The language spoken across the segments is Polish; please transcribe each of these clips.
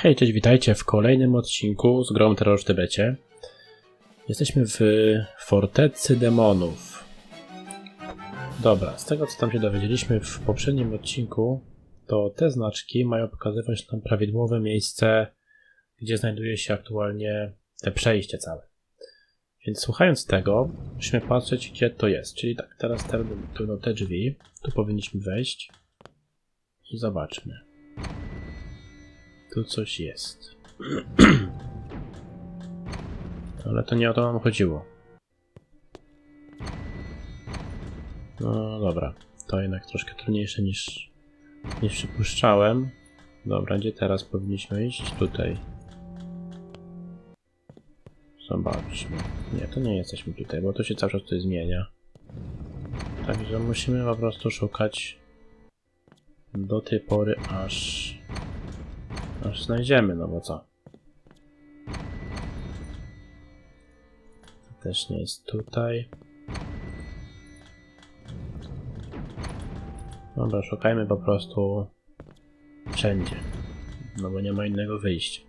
Hej, cześć, witajcie w kolejnym odcinku z grą Terror w Tybecie. Jesteśmy w Fortecy Demonów. Dobra, z tego co tam się dowiedzieliśmy w poprzednim odcinku, to te znaczki mają pokazywać nam prawidłowe miejsce, gdzie znajduje się aktualnie te przejście całe. Więc słuchając tego, musimy patrzeć, gdzie to jest. Czyli tak, teraz te, te drzwi, tu powinniśmy wejść i zobaczmy. Tu coś jest. Ale to nie o to nam chodziło. No dobra, to jednak troszkę trudniejsze niż, niż przypuszczałem. Dobra, gdzie teraz powinniśmy iść? Tutaj. Zobaczmy. Nie, to nie jesteśmy tutaj, bo to się cały czas tutaj zmienia. Także musimy po prostu szukać do tej pory, aż Aż znajdziemy, no bo co? To też nie jest tutaj. Dobra, szukajmy po prostu wszędzie. No bo nie ma innego wyjścia.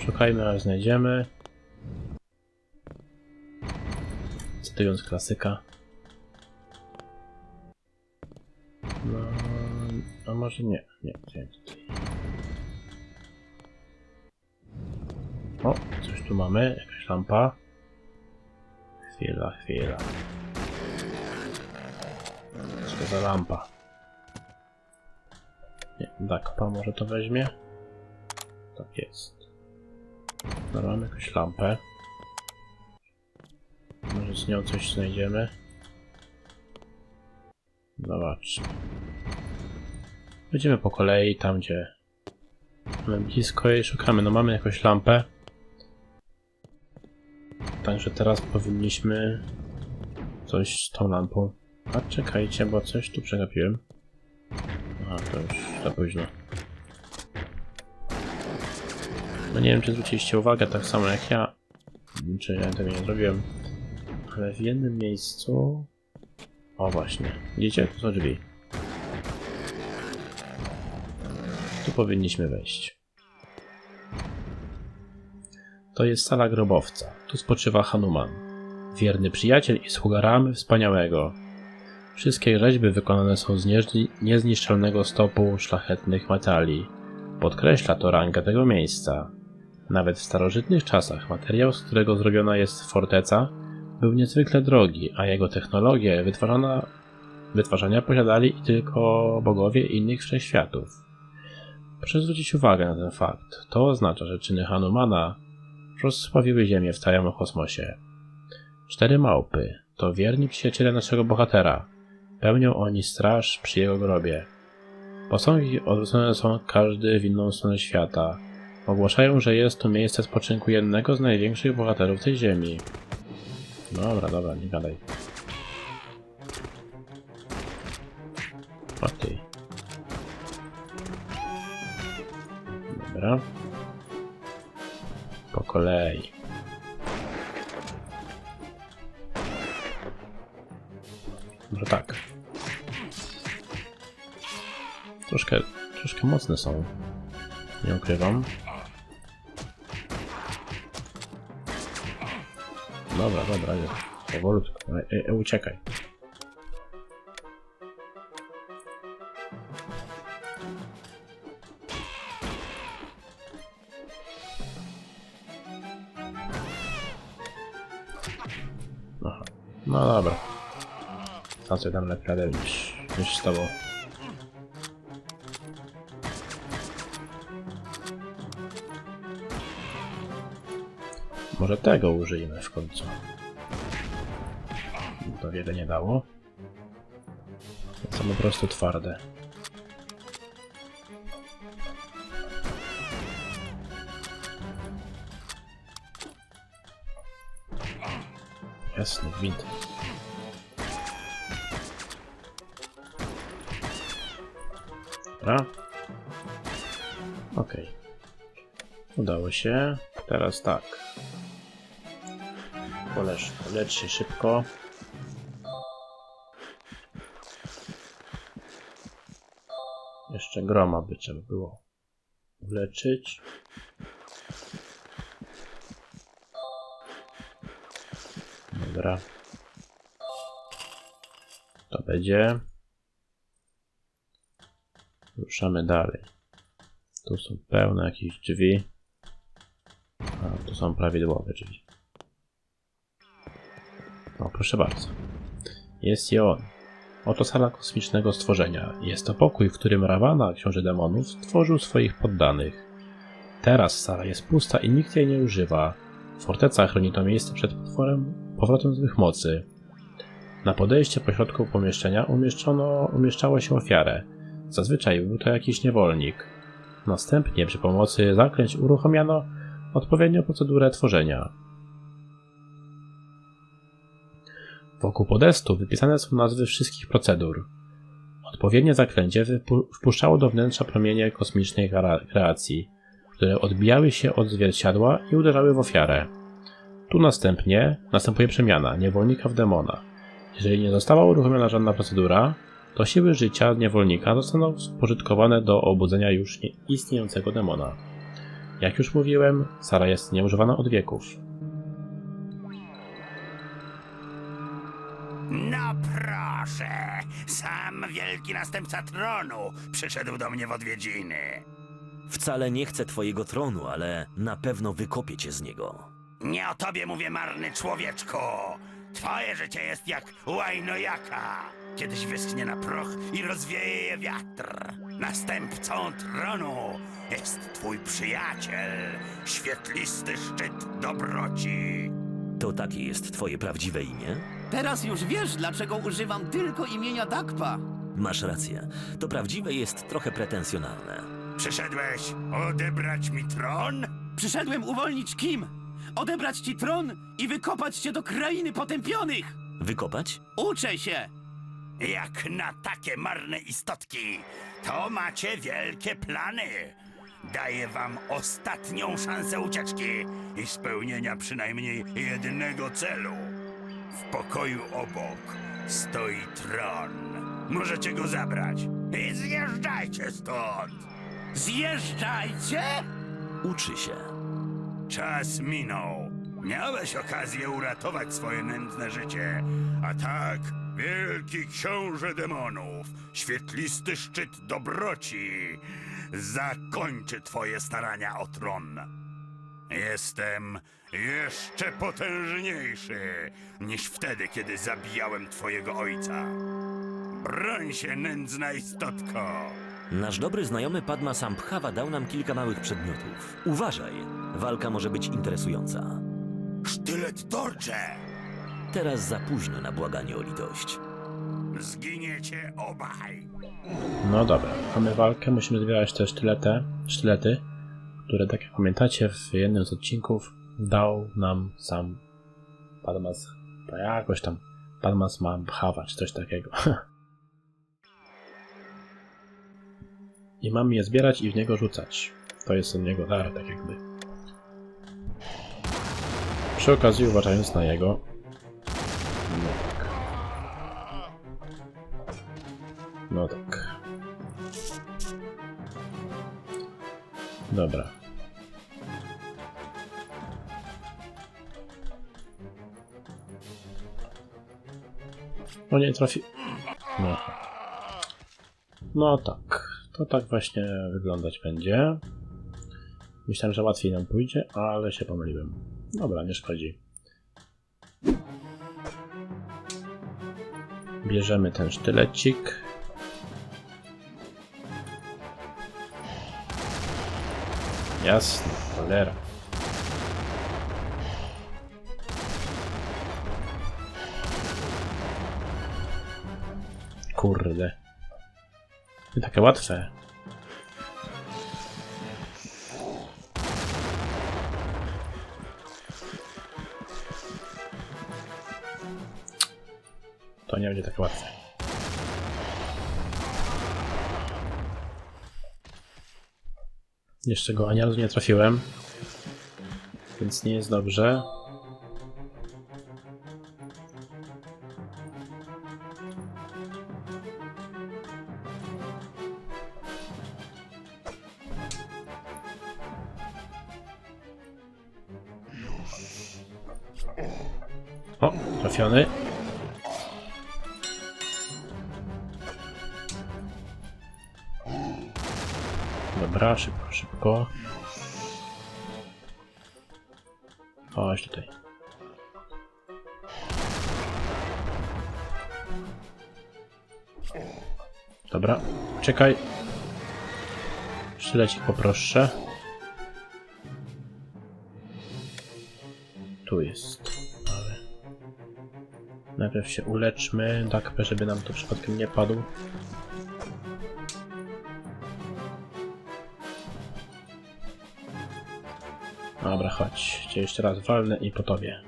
Szukajmy aż znajdziemy. Cytując klasyka. No, a może nie, nie, nie tu mamy, jakaś lampa. Chwila, chwila. Co za lampa? Nie, Dakpa może to weźmie? Tak jest. Dobra, mamy jakąś lampę. Może z nią coś znajdziemy. Zobaczmy. Będziemy po kolei tam, gdzie mamy blisko i szukamy. No mamy jakąś lampę. Także teraz powinniśmy coś z tą lampą. A czekajcie, bo coś tu przegapiłem. A, to już za późno. No nie wiem, czy zwróciliście uwagę tak samo jak ja. Czy ja tego nie zrobiłem. Ale w jednym miejscu... O właśnie. Widzicie? Tu są drzwi. Tu powinniśmy wejść. To jest sala grobowca. Tu spoczywa Hanuman. Wierny przyjaciel i sługa Ramy wspaniałego. Wszystkie rzeźby wykonane są z niezniszczalnego stopu szlachetnych metali. Podkreśla to rangę tego miejsca. Nawet w starożytnych czasach materiał, z którego zrobiona jest forteca, był niezwykle drogi, a jego technologię wytwarzania posiadali tylko bogowie innych wszechświatów. Proszę zwrócić uwagę na ten fakt. To oznacza, że czyny Hanumana rozsławiły Ziemię w całym kosmosie. Cztery małpy to wierni przyjaciele naszego bohatera. Pełnią oni straż przy jego grobie. Posągi odwrócone są każdy w inną stronę świata. Ogłaszają, że jest to miejsce spoczynku jednego z największych bohaterów tej ziemi. Dobra, dobra, nie gadaj. Okej. Dobra. Kolei. Może tak. Troszkę, troszkę mocne są. Nie ukrywam. Dobra, dobra, nie. Powolutku. E, e, uciekaj. Aha. No dobra. Sam sobie dam radę niż, niż z tobą. Może tego użyjmy w końcu. To wiele nie dało. Są po prostu twarde. Jasny gwint. Dobra. Okej. Udało się. Teraz tak. Polecz, polecz się szybko. Jeszcze groma by trzeba było. uleczyć. Dobra. To będzie. Ruszamy dalej. Tu są pełne jakieś drzwi. A, tu są prawidłowe drzwi. O, proszę bardzo. Jest i on. Oto sala kosmicznego stworzenia. Jest to pokój, w którym Ravana, książę demonów, stworzył swoich poddanych. Teraz sala jest pusta i nikt jej nie używa. Forteca chroni to miejsce przed potworem powrotem złych mocy. Na podejście pośrodku pomieszczenia umieszczono, umieszczało się ofiarę. Zazwyczaj był to jakiś niewolnik. Następnie przy pomocy zaklęć uruchomiono odpowiednią procedurę tworzenia. Wokół podestu wypisane są nazwy wszystkich procedur. Odpowiednie zaklęcie wpuszczało do wnętrza promienie kosmicznej kreacji, które odbijały się od zwierciadła i uderzały w ofiarę. Tu następnie następuje przemiana niewolnika w demona. Jeżeli nie została uruchomiona żadna procedura, to siły życia niewolnika zostaną spożytkowane do obudzenia już nie istniejącego demona. Jak już mówiłem, Sara jest nieużywana od wieków. No proszę, sam wielki następca tronu przyszedł do mnie w odwiedziny. Wcale nie chcę twojego tronu, ale na pewno wykopię cię z niego. Nie o tobie mówię, marny człowieczku. Twoje życie jest jak łajnojaka. Kiedyś wyschnie na proch i rozwieje je wiatr. Następcą tronu jest twój przyjaciel, świetlisty szczyt dobroci. To takie jest twoje prawdziwe imię? Teraz już wiesz, dlaczego używam tylko imienia Dakpa. Masz rację. To prawdziwe jest trochę pretensjonalne. Przyszedłeś odebrać mi tron? Przyszedłem uwolnić Kim, odebrać ci tron i wykopać cię do krainy potępionych. Wykopać? Uczę się. Jak na takie marne istotki, to macie wielkie plany. Daję wam ostatnią szansę ucieczki i spełnienia przynajmniej jednego celu. W pokoju obok stoi tron. Możecie go zabrać i zjeżdżajcie stąd. Zjeżdżajcie! Uczy się. Czas minął. Miałeś okazję uratować swoje nędzne życie, a tak wielki książę demonów, świetlisty szczyt dobroci, zakończy twoje starania o tron. Jestem jeszcze potężniejszy niż wtedy, kiedy zabijałem twojego ojca. Broń się, nędzna istotko! Nasz dobry znajomy Padma Sambhava dał nam kilka małych przedmiotów. Uważaj, walka może być interesująca. Sztylet Dorje! Teraz za późno na błaganie o litość. Zginiecie obaj! No dobra, mamy walkę, musimy zbierać te sztylety, sztylety, które tak jak pamiętacie w jednym z odcinków dał nam sam Padmas, to jakoś tam Padmas Mambhava, czy coś takiego. I mamy je zbierać i w niego rzucać. To jest od niego dar, tak jakby. Przy okazji uważając na jego no tak. No tak. Dobra. No nie trafi. No. No tak. To tak właśnie wyglądać będzie. Myślałem, że łatwiej nam pójdzie, ale się pomyliłem. Dobra, nie szkodzi. Bierzemy ten sztylecik. Jasne, cholera. Kurde. Nie takie łatwe. To nie będzie takie łatwe. Jeszcze go ani razu nie trafiłem. Więc nie jest dobrze. O, trafiony. Dobra, szybko, szybko. Chodź tutaj. Dobra, czekaj. Sztylecik poproszę. Tu jest. Ale... Najpierw się uleczmy, tak żeby nam to przypadkiem nie padł. Dobra, chodź. Cię jeszcze raz walnę i po tobie.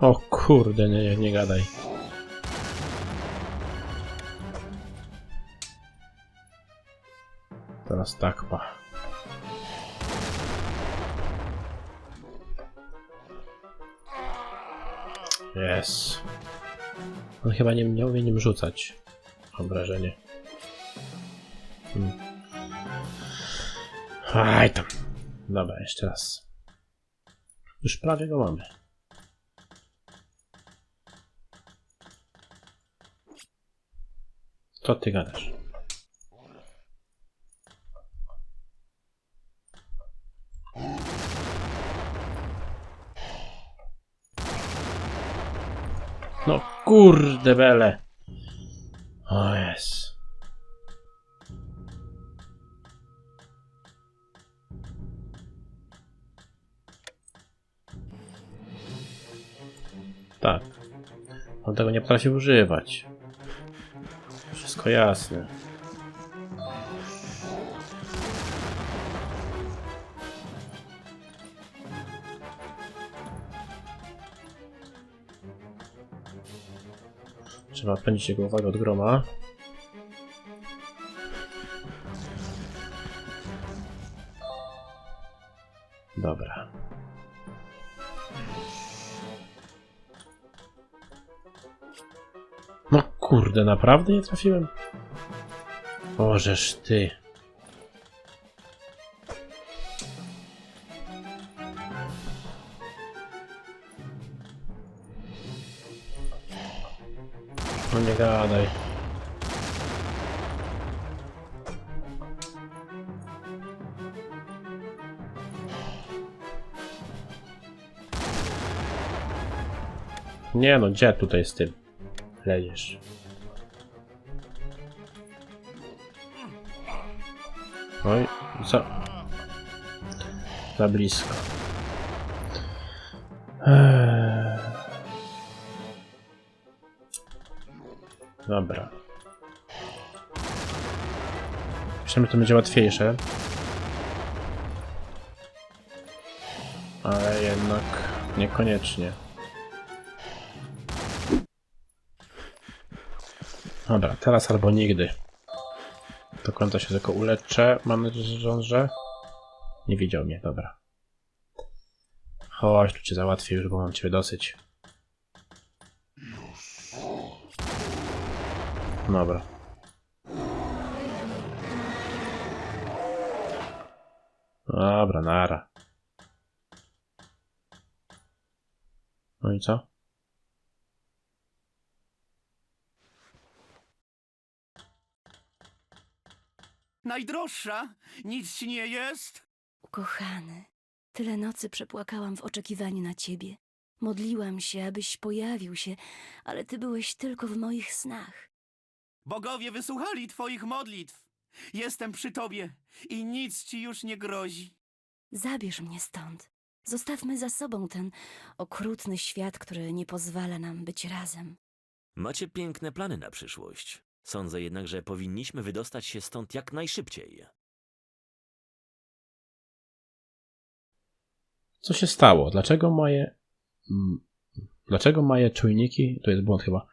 O kurde, nie, nie, nie gadaj. Teraz tak, pa. Jest. On chyba nie miał mnie nim rzucać. Mam wrażenie. Hmm. Aj tam. Dobra, jeszcze raz. Już prawie go mamy. Co ty gadasz? No kurde bele. O jest. Tak. On tego nie potrafi używać. Wszystko jasne. Trzeba odpędzić jego uwagę od groma. Dobra. No kurde, naprawdę nie trafiłem? Bożeż ty. Nie no, gdzie tutaj z tym leziesz? Oj, za... Za blisko. Eee. Dobra. Myślałem, że to będzie łatwiejsze. Ale jednak niekoniecznie. Dobra, teraz albo nigdy. Do końca się tylko uleczę. Mam nadzieję, że. Nie widział mnie, dobra. Chodź, tu cię załatwię już, bo mam ciebie dosyć. Dobra. Dobra, nara. No i co? Najdroższa? Nic ci nie jest? Ukochany, tyle nocy przepłakałam w oczekiwaniu na ciebie. Modliłam się, abyś pojawił się, ale ty byłeś tylko w moich snach. Bogowie wysłuchali twoich modlitw. Jestem przy tobie i nic ci już nie grozi. Zabierz mnie stąd. Zostawmy za sobą ten okrutny świat, który nie pozwala nam być razem. Macie piękne plany na przyszłość. Sądzę jednak, że powinniśmy wydostać się stąd jak najszybciej. Co się stało? Dlaczego moje... mm, Dlaczego moje czujniki... To jest błąd chyba.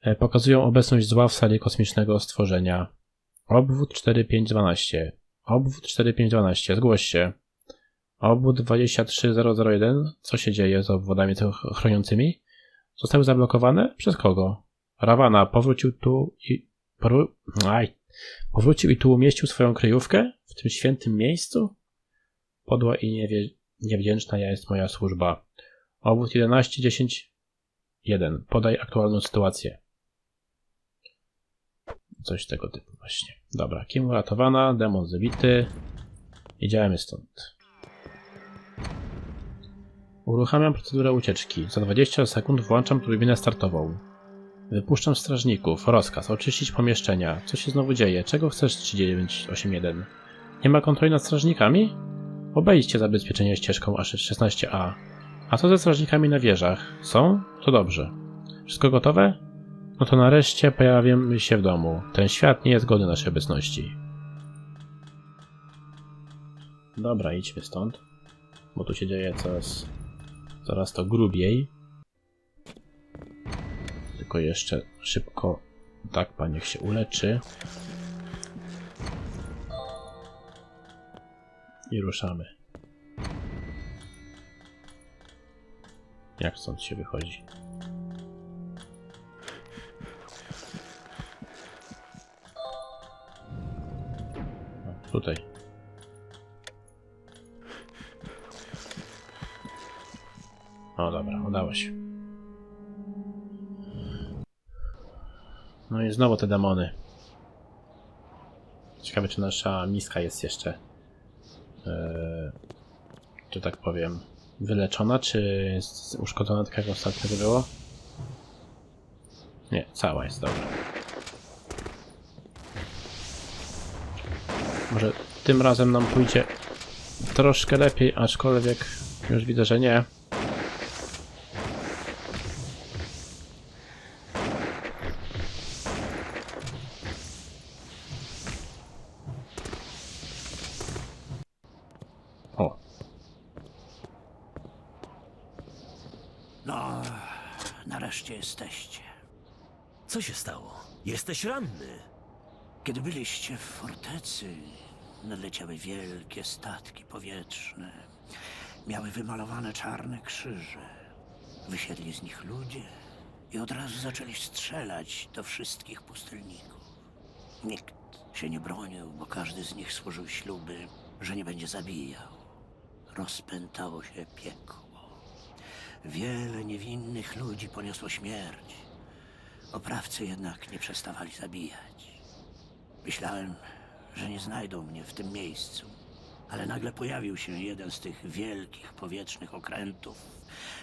e, Pokazują obecność zła w sali kosmicznego stworzenia. Obwód 4512. Obwód 4512. Zgłoś się. Obwód 23001. Co się dzieje z obwodami tych chroniącymi? Zostały zablokowane? Przez kogo? Rawana powrócił tu i... Poru... Aj. Powrócił i tu umieścił swoją kryjówkę? W tym świętym miejscu? Podła i niewie... Niewdzięczna ja jest moja służba. Obwód 11, 10, 1. Podaj aktualną sytuację. Coś tego typu właśnie. Dobra, Kim uratowana, demon zabity. Idziemy stąd. Uruchamiam procedurę ucieczki. Za 20 sekund włączam turbinę startową. Wypuszczam strażników. Rozkaz. Oczyścić pomieszczenia. Co się znowu dzieje? Czego chcesz 3981? Nie ma kontroli nad strażnikami? Obejdźcie zabezpieczenie ścieżką A16A. A co ze strażnikami na wieżach? Są? To dobrze. Wszystko gotowe? No to nareszcie pojawimy się w domu. Ten świat nie jest godny naszej obecności. Dobra, idźmy stąd. Bo tu się dzieje coraz, coraz to grubiej. Tylko jeszcze szybko tak pan niech się uleczy. I ruszamy. Jak stąd się wychodzi? O, tutaj. O dobra, udało się. No i znowu te demony. Ciekawe, czy nasza miska jest jeszcze, e, że tak powiem, wyleczona, czy uszkodzona tak jak ostatnio było? Nie, cała jest dobra. Może tym razem nam pójdzie troszkę lepiej, aczkolwiek już widzę, że nie. O, No, nareszcie jesteście. Co się stało? Jesteś ranny. Kiedy byliście w fortecy, nadleciały wielkie statki powietrzne. Miały wymalowane czarne krzyże. Wysiedli z nich ludzie i od razu zaczęli strzelać do wszystkich pustelników. Nikt się nie bronił, bo każdy z nich służył śluby, że nie będzie zabijał. Rozpętało się piekło. Wiele niewinnych ludzi poniosło śmierć. Oprawcy jednak nie przestawali zabijać. Myślałem, że nie znajdą mnie w tym miejscu, ale nagle pojawił się jeden z tych wielkich powietrznych okrętów.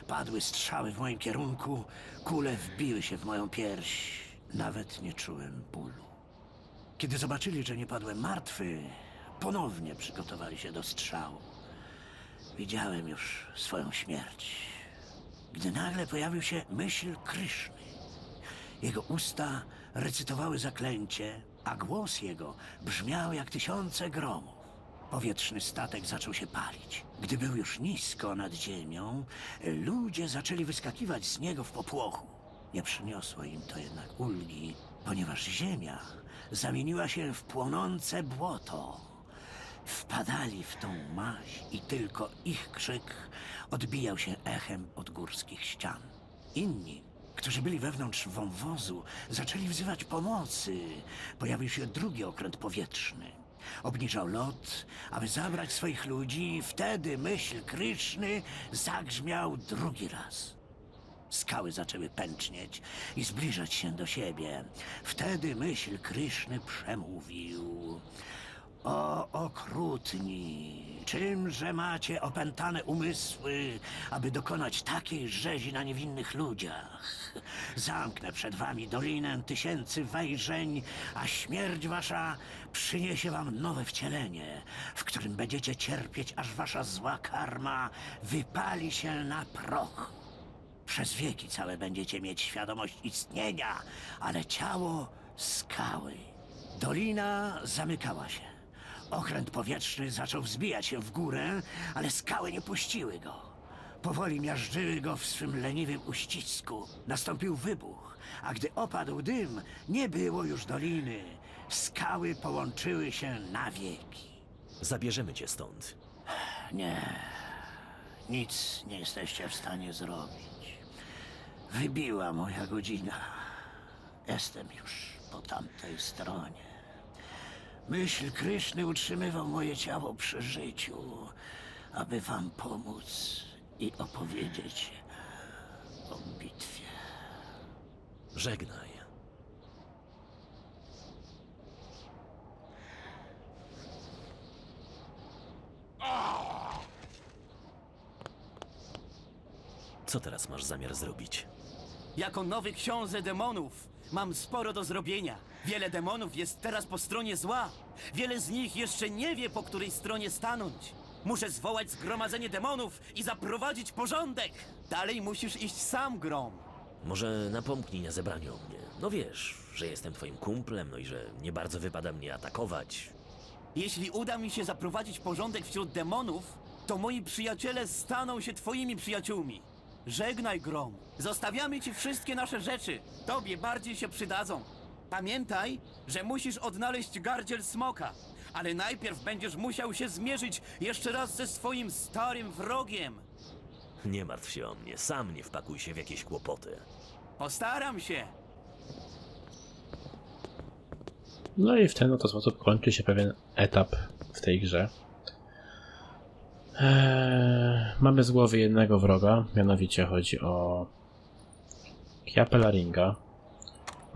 Padły strzały w moim kierunku, kule wbiły się w moją pierś. Nawet nie czułem bólu. Kiedy zobaczyli, że nie padłem martwy, ponownie przygotowali się do strzału. Widziałem już swoją śmierć, gdy nagle pojawił się myśl Kryszny. Jego usta recytowały zaklęcie, a głos jego brzmiał jak tysiące gromów. Powietrzny statek zaczął się palić. Gdy był już nisko nad ziemią, ludzie zaczęli wyskakiwać z niego w popłochu. Nie przyniosło im to jednak ulgi, ponieważ ziemia zamieniła się w płonące błoto. Wpadali w tą maź i tylko ich krzyk odbijał się echem od górskich ścian. Inni, którzy byli wewnątrz wąwozu, zaczęli wzywać pomocy. Pojawił się drugi okręt powietrzny. Obniżał lot, aby zabrać swoich ludzi wtedy myśl Kryszny zagrzmiał drugi raz. Skały zaczęły pęcznieć i zbliżać się do siebie. Wtedy myśl Kryszny przemówił. O okrutni, czymże macie opętane umysły, aby dokonać takiej rzezi na niewinnych ludziach? Zamknę przed wami dolinę tysięcy wejrzeń, a śmierć wasza przyniesie wam nowe wcielenie, w którym będziecie cierpieć, aż wasza zła karma wypali się na proch. Przez wieki całe będziecie mieć świadomość istnienia, ale ciało skały. Dolina zamykała się. Okręt powietrzny zaczął wzbijać się w górę, ale skały nie puściły go. Powoli miażdżyły go w swym leniwym uścisku. Nastąpił wybuch, a gdy opadł dym, nie było już doliny. Skały połączyły się na wieki. Zabierzemy cię stąd. Nie, nic nie jesteście w stanie zrobić. Wybiła moja godzina. Jestem już po tamtej stronie. Myśl Kryszny utrzymywał moje ciało przy życiu, aby wam pomóc i opowiedzieć o bitwie. Żegnaj. Co teraz masz zamiar zrobić? Jako nowy książę demonów mam sporo do zrobienia. Wiele demonów jest teraz po stronie zła. Wiele z nich jeszcze nie wie, po której stronie stanąć. Muszę zwołać zgromadzenie demonów i zaprowadzić porządek. Dalej musisz iść sam, Grom. Może napomknij na zebraniu o mnie. No wiesz, że jestem twoim kumplem, no i że nie bardzo wypada mnie atakować. Jeśli uda mi się zaprowadzić porządek wśród demonów, to moi przyjaciele staną się twoimi przyjaciółmi. Żegnaj, Grom. Zostawiamy ci wszystkie nasze rzeczy. Tobie bardziej się przydadzą. Pamiętaj, że musisz odnaleźć gardziel smoka. Ale najpierw będziesz musiał się zmierzyć jeszcze raz ze swoim starym wrogiem. Nie martw się o mnie, sam nie wpakuj się w jakieś kłopoty. Postaram się. No i w ten oto sposób kończy się pewien etap w tej grze. Eee, mamy z głowy jednego wroga, mianowicie chodzi o Kiapelaringa.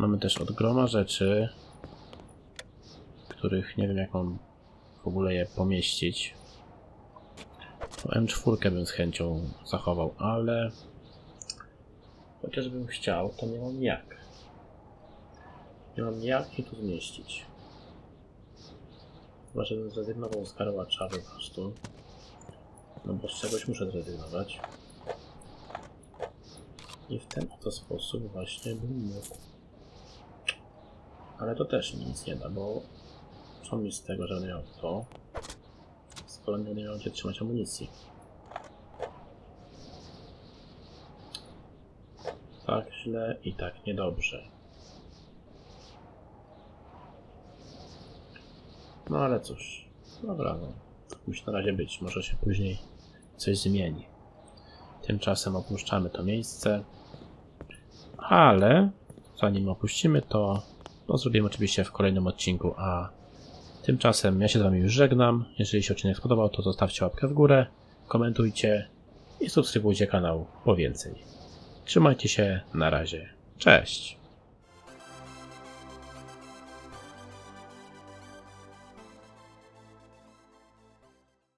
Mamy też od groma rzeczy, których nie wiem jak mam w ogóle je pomieścić. To M4 bym z chęcią zachował, ale chociażbym chciał, to nie mam jak. Nie mam jak je tu zmieścić. Chyba, żebym zrezygnował z karłacza po prostu. No bo z czegoś muszę zrezygnować. I w ten oto sposób właśnie bym mógł. Ale to też nic nie da, bo co mi z tego, że będę miał to, skoro nie będę miał gdzie trzymać amunicji. Tak źle i tak niedobrze. No ale cóż, dobra, no. Musi na razie być, może się później coś zmieni. Tymczasem opuszczamy to miejsce, ale zanim opuścimy to, to zrobimy oczywiście w kolejnym odcinku, a tymczasem ja się z wami już żegnam. Jeżeli się odcinek spodobał, to zostawcie łapkę w górę, komentujcie i subskrybujcie kanał po więcej. Trzymajcie się, na razie, cześć!